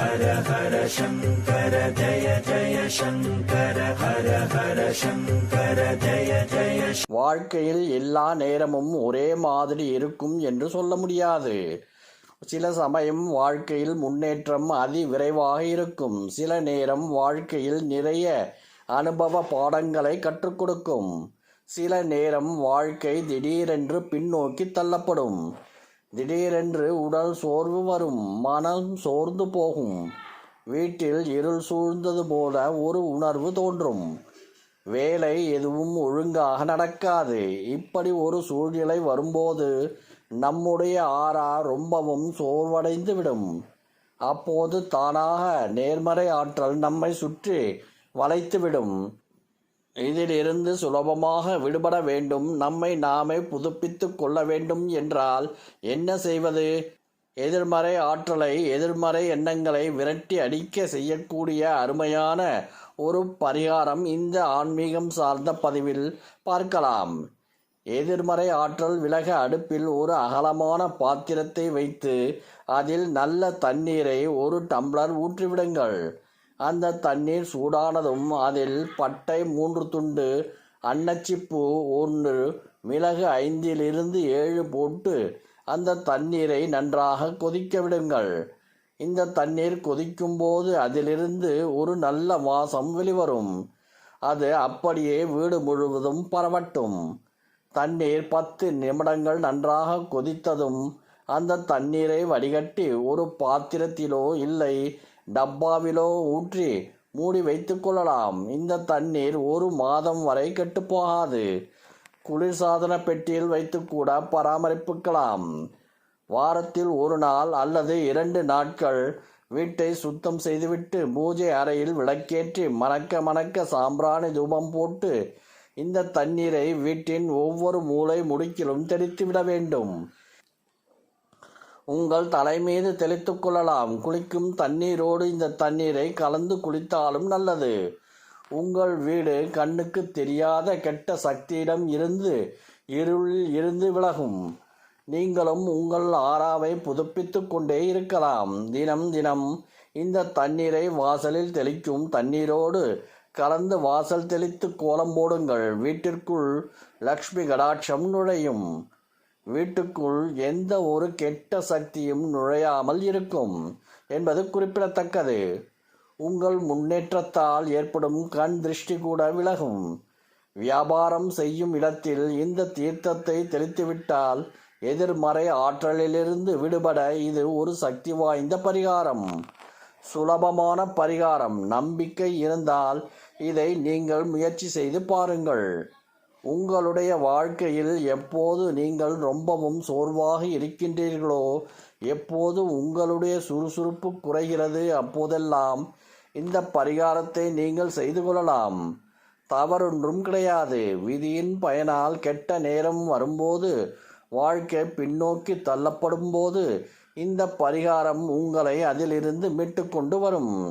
ஹர ஹர சங்கர ஜய ஜய சங்கர ஹர ஹர சங்கர ஜய ஜய வாழ்க்கையில் எல்லா நேரமும் ஒரே மாதிரி இருக்கும் என்று சொல்ல முடியாது. சில சமயம் வாழ்க்கையில் முன்னேற்றம் அதி விரைவாக இருக்கும். சில நேரம் வாழ்க்கையில் நிறைய அனுபவ பாடங்களை கற்றுக் கொடுக்கும். சில நேரம் வாழ்க்கை திடீரென்று பின்னோக்கி தள்ளப்படும். திடீரென்று உடல் சோர்வு வரும் மனம் சோர்ந்து போகும். வீட்டில் இருள் சூழ்ந்தது போல ஒரு உணர்வு தோன்றும். வேலை எதுவும் ஒழுங்காக நடக்காது. இப்படி ஒரு சூழ்நிலை வரும்போது நம்முடைய ஆறா ரொம்பவும் சோர்வடைந்து விடும். அப்போது தானாக நேர்மறை ஆற்றல் நம்மை சுற்றி வளைத்துவிடும். இதிலிருந்து சுலபமாக விடுபட வேண்டும். நம்மை நாமே புதுப்பித்துக் கொள்ள வேண்டும் என்றால் என்ன செய்வது? எதிர்மறை ஆற்றலை எதிர்மறை எண்ணங்களை விரட்டி அடிக்க செய்யக்கூடிய அருமையான ஒரு பரிகாரம் இந்த ஆன்மீகம் சார்ந்த பதிவில் பார்க்கலாம். எதிர்மறை ஆற்றல் விலக அடுப்பில் ஒரு அகலமான பாத்திரத்தை வைத்து அதில் நல்ல தண்ணீரை ஒரு டம்ளர் ஊற்றிவிடுங்கள். அந்த தண்ணீர் சூடானதும் அதில் பட்டை மூன்று துண்டு அன்னச்சிப்பூ ஒன்று மிளகு ஐந்திலிருந்து ஏழு போட்டு அந்த தண்ணீரை நன்றாக கொதிக்க விடுங்கள். இந்த தண்ணீர் கொதிக்கும்போது அதிலிருந்து ஒரு நல்ல வாசம் வெளிவரும். அது அப்படியே வீடு முழுவதும் பரவட்டும். தண்ணீர் பத்து நிமிடங்கள் நன்றாக கொதித்ததும் அந்த தண்ணீரை வடிகட்டி ஒரு பாத்திரத்திலோ இல்லை டப்பாவிலோ ஊற்றி மூடி வைத்துக்கொள்ளலாம் இந்த தண்ணீர் ஒரு மாதம் வரை கெட்டுப்போகாது குளிர்சாதன பெட்டியில் வைத்து கூட பராமரிப்புக்கலாம். வாரத்தில் ஒரு நாள் அல்லது இரண்டு நாட்கள் வீட்டை சுத்தம் செய்துவிட்டு பூஜை அறையில் விளக்கேற்றி மணக்க மணக்க சாம்பிராணி தூபம் போட்டு இந்த தண்ணீரை வீட்டின் ஒவ்வொரு மூலை முடுக்கிலும் தெளித்து விட வேண்டும். உங்கள் தலைமீது தெளித்து கொள்ளலாம். குளிக்கும் தண்ணீரோடு இந்த தண்ணீரை கலந்து குளித்தாலும் நல்லது. உங்கள் வீடு கண்ணுக்கு தெரியாத கெட்ட சக்தியிடம் இருந்து இருளில் இருந்து விலகும். நீங்களும் உங்கள் ஆறாவை புதுப்பித்து கொண்டே இருக்கலாம். தினம் தினம் இந்த தண்ணீரை வாசலில் தெளிக்கும் தண்ணீரோடு கலந்து வாசல் தெளித்து கோலம் போடுங்கள். வீட்டிற்குள் லக்ஷ்மி கடாட்சம் நுழையும். வீட்டுக்குள் எந்த ஒரு கெட்ட சக்தியும் நுழையாமல் இருக்கும் என்பது குறிப்பிடத்தக்கது. உங்கள் முன்னேற்றத்தால் ஏற்படும் கண் திருஷ்டி கூட விலகும். வியாபாரம் செய்யும் இடத்தில் இந்த தீர்த்தத்தை தெளித்துவிட்டால் எதிர்மறை ஆற்றலிலிருந்து விடுபட இது ஒரு சக்தி வாய்ந்த பரிகாரம். சுலபமான பரிகாரம். நம்பிக்கை இருந்தால் இதை நீங்கள் முயற்சி செய்து பாருங்கள். உங்களுடைய வாழ்க்கையில் எப்போது நீங்கள் ரொம்பவும் சோர்வாக இருக்கின்றீர்களோ எப்போது உங்களுடைய சுறுசுறுப்பு குறைகிறது அப்போதெல்லாம் இந்த பரிகாரத்தை நீங்கள் செய்து கொள்ளலாம். தவறொன்றும் கிடையாது. விதியின் பயனால் கெட்ட நேரம் வரும்போது வாழ்க்கை பின்னோக்கி தள்ளப்படும் போது இந்த பரிகாரம் உங்களை அதிலிருந்து மீட்டு கொண்டு வரும்.